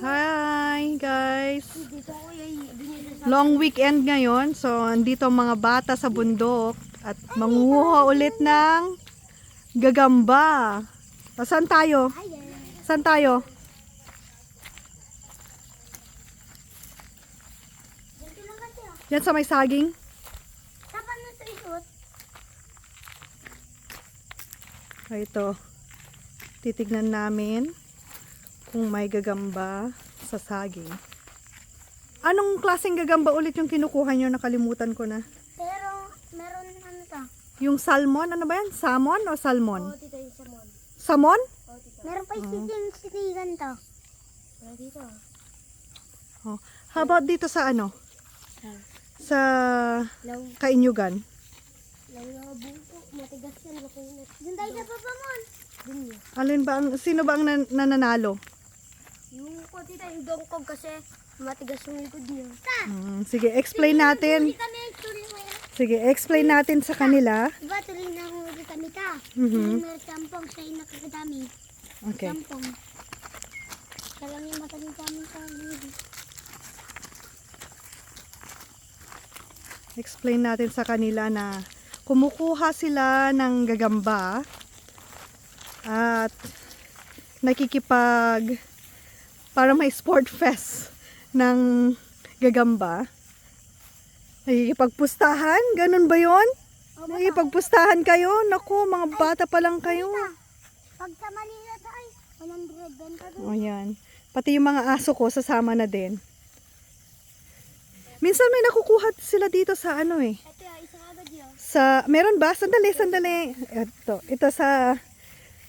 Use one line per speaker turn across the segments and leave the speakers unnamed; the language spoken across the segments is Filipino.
Hi guys! Long weekend ngayon. So, andito ang mga bata sa bundok at manguha ulit ng gagamba. O, saan tayo? Saan tayo?
Ah.
Yan sa may saging. O, ito. Titignan namin kung may gagamba sa saging. Anong klaseng gagamba ulit yung kinukuha nyo? Nakalimutan ko na.
Pero meron ano ta?
Yung salmon, ano ba yan? Salmon o salmon?
Oo, tita yung samon.
Salmon?
Oo, tita. Meron pa yung sitigan to. Wala dito.
Oh. How about dito sa ano? Sa Kainyugan? Alin ba ang, sino ba ang nan- nananalo?
Yung ko tita, yung dongkog kasi matigas yung likod niya.
Hmm, sige, explain natin. Sige, explain natin sa kanila.
Diba tuloy na huli kami ta?
Mhm.
Meron sampong sa'yo nakakadami.
Okay.
Sampong. Siya lang yung mataling kami sa huli.
Explain natin sa kanila na kumukuha sila ng gagamba at nakikipag para may sport fest ng gagamba. Nakikipagpustahan? Ganun ba yon? Nakikipagpustahan kayo? Naku, mga bata pa lang kayo.
Pag sa Manila tayo, 100 benta doon.
O yan. Pati yung mga aso ko sasama na din. Minsan may nakukuha sila dito sa ano eh.
Ito yung isang agad yun.
Sa, meron ba? Sandali, sandali. Ito, ito sa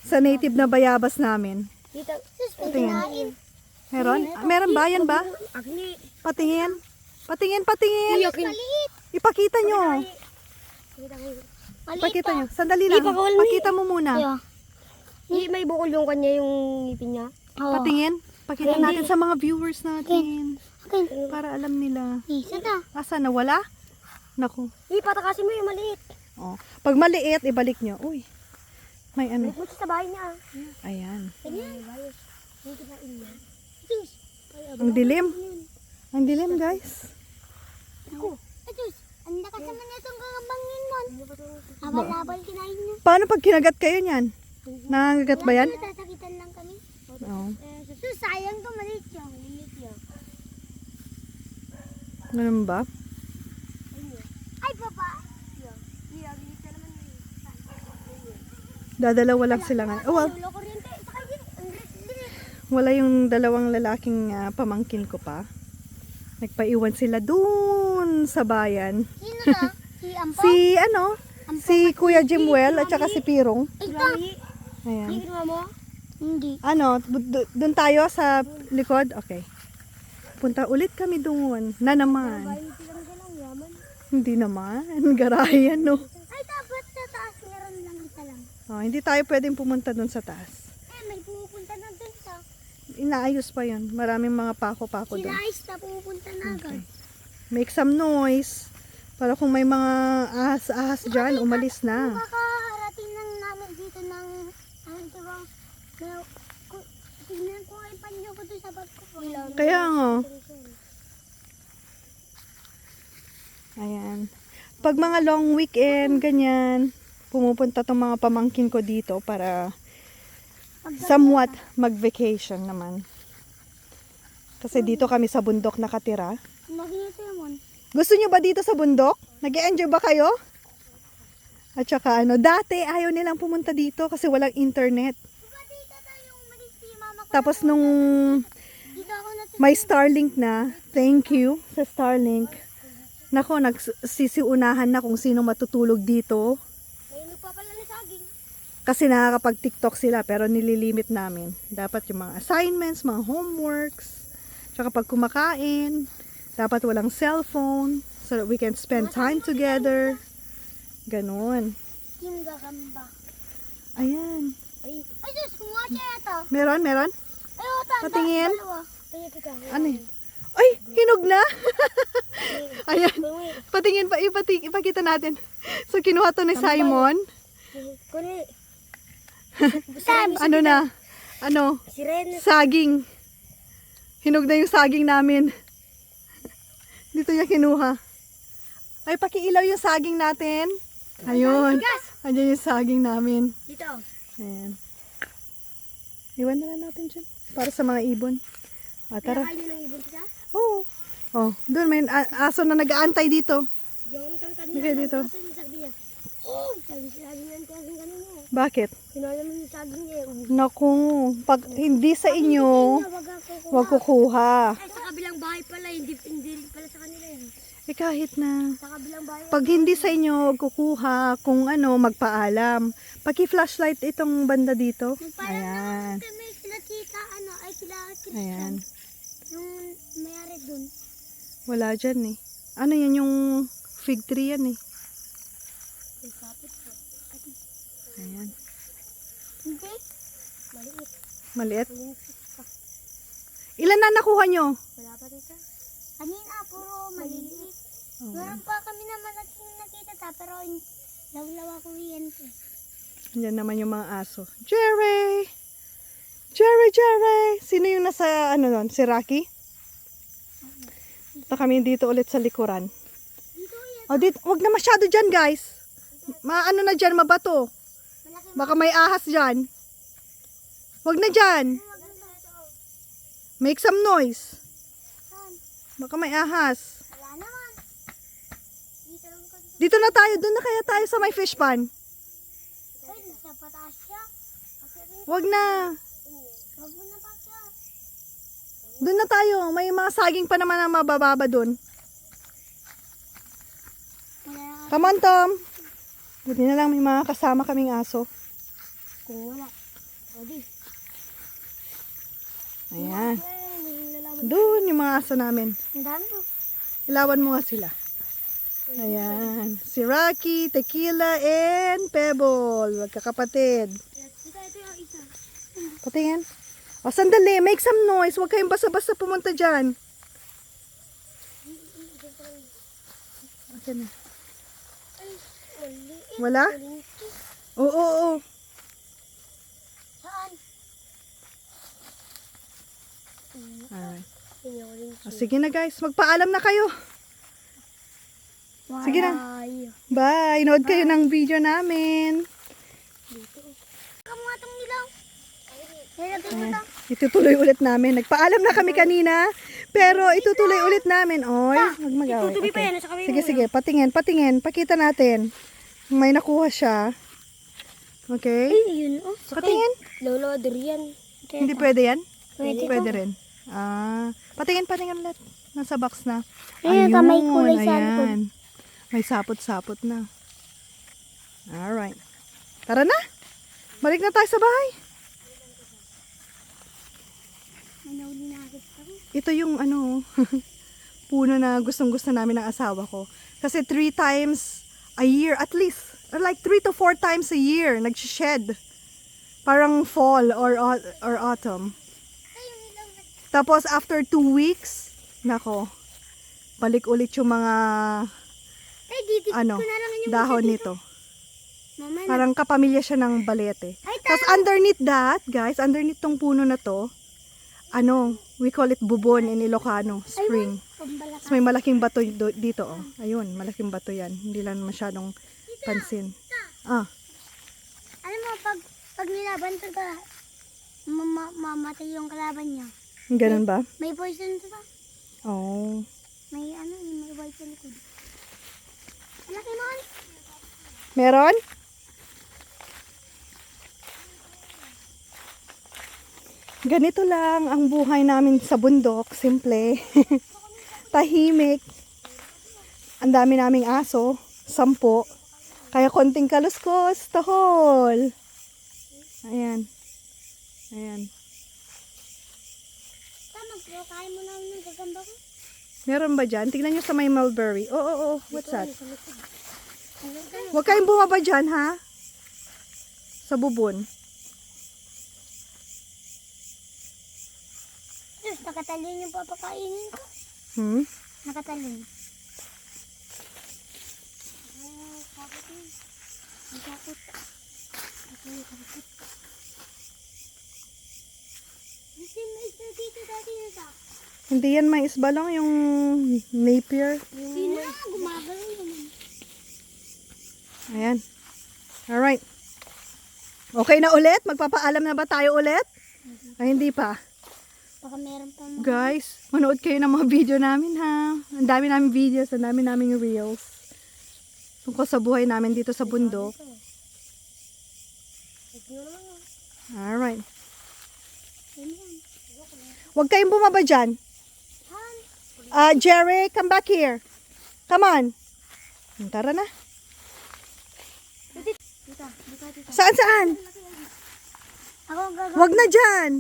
sa native na bayabas namin.
Dito.
Ito yan. Meron? Ah, meron ba? Yan ba? Patingin. Patingin, patingin. Ipakita nyo.
Kita ko. Maliit
Ipakita
pa.
nyo. Sandali lang. Pakita mo muna.
Hindi may bukol yung kanya yung ngipin niya. Oo.
Patingin. Pakita natin sa mga viewers natin. Para alam nila.
Ta.
Asa, nawala? Naku.
Hindi, patakasin mo yung maliit.
Oh. Pag maliit, ibalik nyo. Uy. May ano.
Balik mo sa bahay niya.
Ayan.
Ganyan. Yung Sus.
Ang dilim. Ang dilim, guys.
Ako. Sus. Ang lakas naman itong gagabangin mo. Habal-habal kinain niya.
Paano pag kinagat kayo niyan? Nangangagat ba yan?
Sasakitan lang kami.
Oo.
Eh, sus, sayang to maliit yung. Maliit yung.
Ganun ba?
Ay, papa. Yun.
Dadalawa lang sila nga. Oh, well,
Ulo kuryente. Saka yun. Ang liit.
Wala yung dalawang lalaking ah, pamangkin ko pa. Nagpaiwan sila dun sa bayan.
Sino to? Si Ampo?
Si ano? Si Kuya Jimwell at saka si Pirong.
Ito.
Ayan.
Hindi mo? Hindi.
Ano, dun tayo sa likod? Okay. Punta ulit kami doon. Na naman.
Hindi
naman. Garayan, no?
Ay, dapat sa taas meron lang isa lang.
Oh, hindi tayo pwedeng pumunta doon sa taas.
Eh, may pupunta na.
Inaayos pa yun. Maraming mga pako-pako doon.
Ice na pupunta na agad.
Okay. Make some noise. Para kung may mga ahas-ahas dyan, umalis na.
Kakaharating lang namin dito ng... Ano ito ba? Na- ku- Tingnan ko ay panyo ko doon sa bag ko.
Kaya nga. Ayan. Pag mga long weekend, ganyan, pumupunta tong mga pamangkin ko dito para somewhat mag-vacation naman. Kasi dito kami sa bundok nakatira. Gusto nyo ba dito sa bundok? nag enjoy ba kayo? At saka ano, dati ayaw nilang pumunta dito kasi walang internet. Tapos nung may Starlink na, thank you sa Starlink. Nako, nagsisiunahan na kung sino matutulog dito.
May nagpapalala sa saging.
Kasi nakakapag-TikTok sila pero nililimit namin. Dapat yung mga assignments, mga homeworks, tsaka pag kumakain, dapat walang cellphone so that we can spend time together. Ganon. Ayan. Meron, meron? Patingin. Ano yun? Ay, hinog na! Ayan. Patingin pa, ipati, ipakita natin. So, kinuha to ni Simon.
Kuni.
Ano na? Ano? Saging. Hinog na yung saging namin. Dito niya kinuha. Ay, pakiilaw yung saging natin. Ayun. Andiyan yung saging namin.
Dito.
Ayan. Iwan na lang natin dyan. Para sa mga ibon. Ah, tara.
Kaya ng ibon.
Oo. Oh, doon may aso na nag-aantay dito.
Diyan kang kanina.
Dito.
Oh, sabi kanina.
Bakit?
Eh.
Naku, pag hindi sa inyo,
Wag
kukuha.
Ay, sa kabilang bahay pala. Hindi, hindi rin pala sa kanila yun.
Eh kahit na.
Sa kabilang bahay.
Pag hindi sa inyo, wag kukuha. Kung ano, magpaalam. Paki-flashlight itong banda dito. Ayan.
Kami sila tita, ano, ay sila Christian.
Ayan.
Yung mayari dun.
Wala dyan eh. Ano yan yung fig tree yan eh.
Yung kapit ko.
Ayan.
Hindi. Maliit.
Maliit. Ilan na nakuha nyo?
Wala pa dito. Kanina, puro maliliit.
Oh.
Meron pa kami na malaking nakita ta, pero lawlaw ako yan.
Yan naman yung mga aso. Jerry! Jerry, Jerry! Sino yung nasa, ano nun, si Rocky? Ito kami dito ulit sa likuran. O, dito, wag na masyado dyan, guys. Maano na dyan, mabato. Baka may ahas dyan. Wag na dyan. Make some noise. Baka may ahas.
Dito
na tayo. Doon na kaya tayo sa may fish pan. Wag na. Doon na tayo. May mga saging pa naman na mabababa doon. Come on, Tom. Buti na lang may mga kasama kaming aso.
Kung wala.
Ayan. Doon yung mga aso namin.
Oh.
Ilawan mo nga sila. Ayan. Si Rocky, Tequila, and Pebble. Magkakapatid. Patingin. O, sandali. Make some noise. Huwag kayong basta-basta pumunta dyan. Asan na?
Ay, maliit.
Wala? Oo, oo, oo. Alright.
Yun yung orange.
O, sige na guys. Magpaalam na kayo. Sige na. Bye. Nood kayo ng video namin.
Kamu nga itong nilaw.
Ayan. Itutuloy ulit namin. Nagpaalam na kami kanina. Pero itutuloy ulit namin. Oy, wag mag-away. Okay. Sige, sige. Patingin, patingin. Pakita natin. May nakuha siya. Okay?
Ay, yun oh.
Patingin.
Lolo, durian.
Hindi pwede yan?
Pwede
Pwede rin. Ah, patingin, patingin ulit. Nasa box na.
Ayun, may kulay sa likod.
ayan. May sapot-sapot na. Alright. Tara na. Balik na tayo sa bahay. Ito yung ano, puno na gustong gusto namin ng asawa ko. Kasi three times a year at least. Or like three to four times a year, nag-shed. Parang fall or, or autumn. Tapos after two weeks, nako, balik ulit yung mga
Ay, dito
ano,
ko na lang yung
dahon nito.
Mama.
Parang kapamilya siya ng balete.
Ay,
Tapos underneath that, guys, underneath tong puno na to, ano, we call it bubon in Ilocano, spring. Tapos may malaking bato dito, oh. Ayun, malaking bato yan. Hindi lang masyadong pansin. Ah,
Alam mo, pag, pag nilaban to ka, mama, mamatay yung kalaban niya.
Ganun ba?
May poison to ba?
Oh.
May ano, may white sa likod. Anak mo,
Meron? Ganito lang ang buhay namin sa bundok. Simple. Tahimik. Ang dami naming aso. Sampo. Kaya konting kaluskos. Tahol. Ayan. Ayan.
Pero kaya mo namin ng gagamba ko.
Meron ba dyan? Tingnan nyo sa may mulberry. Oo, oo, oo. What's that?
Sa likod. Ang ganda.
Huwag kayong bumaba dyan, ha? Sa bubon.
Diyos, nakatalon yung papakainin ko.
Hmm?
Nakatalon. Ah, takot. Ang takot. Ang takot. Kasi may isa dito dati na sa.
Hindi yan mais balong, yung napier.
Sino gumagalaw naman?
Ayan. Alright. Okay na ulit? Magpapaalam na ba tayo ulit? Ay, hindi pa.
Baka meron pa mga...
Guys, manood kayo ng mga video namin ha. Ang dami namin videos, ang dami namin reels. Tungkol sa buhay namin dito sa bundok. Alright. Huwag kayong bumaba dyan. Ah, Jerry, come back here. Come on. Tara na. Saan, saan? Huwag na dyan.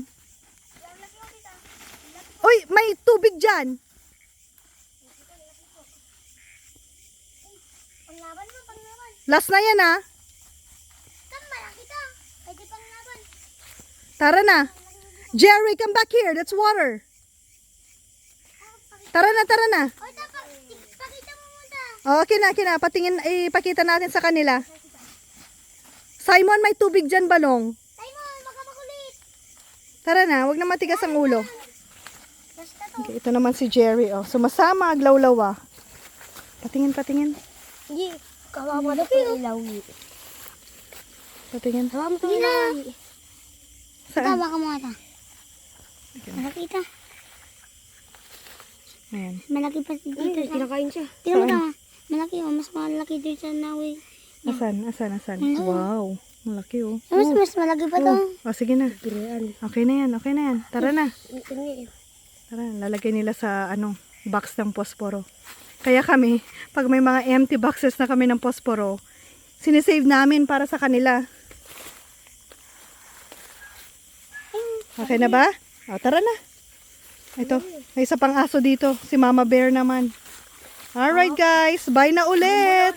Uy, may tubig dyan. Last na yan
panglaban.
Tara na. Jerry, come back here. That's water. Tara na, tara na.
O, dapat, pakita mo muna.
Oh, okay na, okay na. Patingin, ipakita natin sa kanila. Simon, may tubig dyan, balong.
Simon, baka makulit.
Tara na, wag na matigas ang ulo. Okay, ito naman si Jerry. Oh, sumasama, aglawlaw ah. Patingin, patingin.
Hindi, kawawa na po ilaw.
Patingin.
Kawawa mo ilaw.
Saan?
Tama ka muna ta. Malaki ka.
Ayan.
Malaki pa dito. sa-
Kinakain siya.
Tingnan mo ta. Malaki oh. Mas malaki dito sa nawi.
Asan, asan, asan? Wow, malaki oh.
Mas, mas malaki pa to.
Oh, sige na. Okay na yan, okay na yan. Tara na. Tara, lalagay nila sa ano, box ng posporo. Kaya kami, pag may mga empty boxes na kami ng posporo, sinisave namin para sa kanila. Okay na ba? O, tara na. Ito, may isa pang aso dito. Si Mama Bear naman. Alright guys, bye na ulit.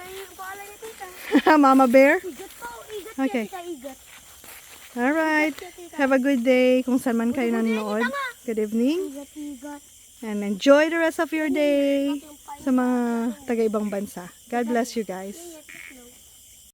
Mama Bear.
Igat
Okay. Alright. Have a good day kung saan man kayo nanonood. Good evening. And enjoy the rest of your day sa mga taga-ibang bansa. God bless you guys.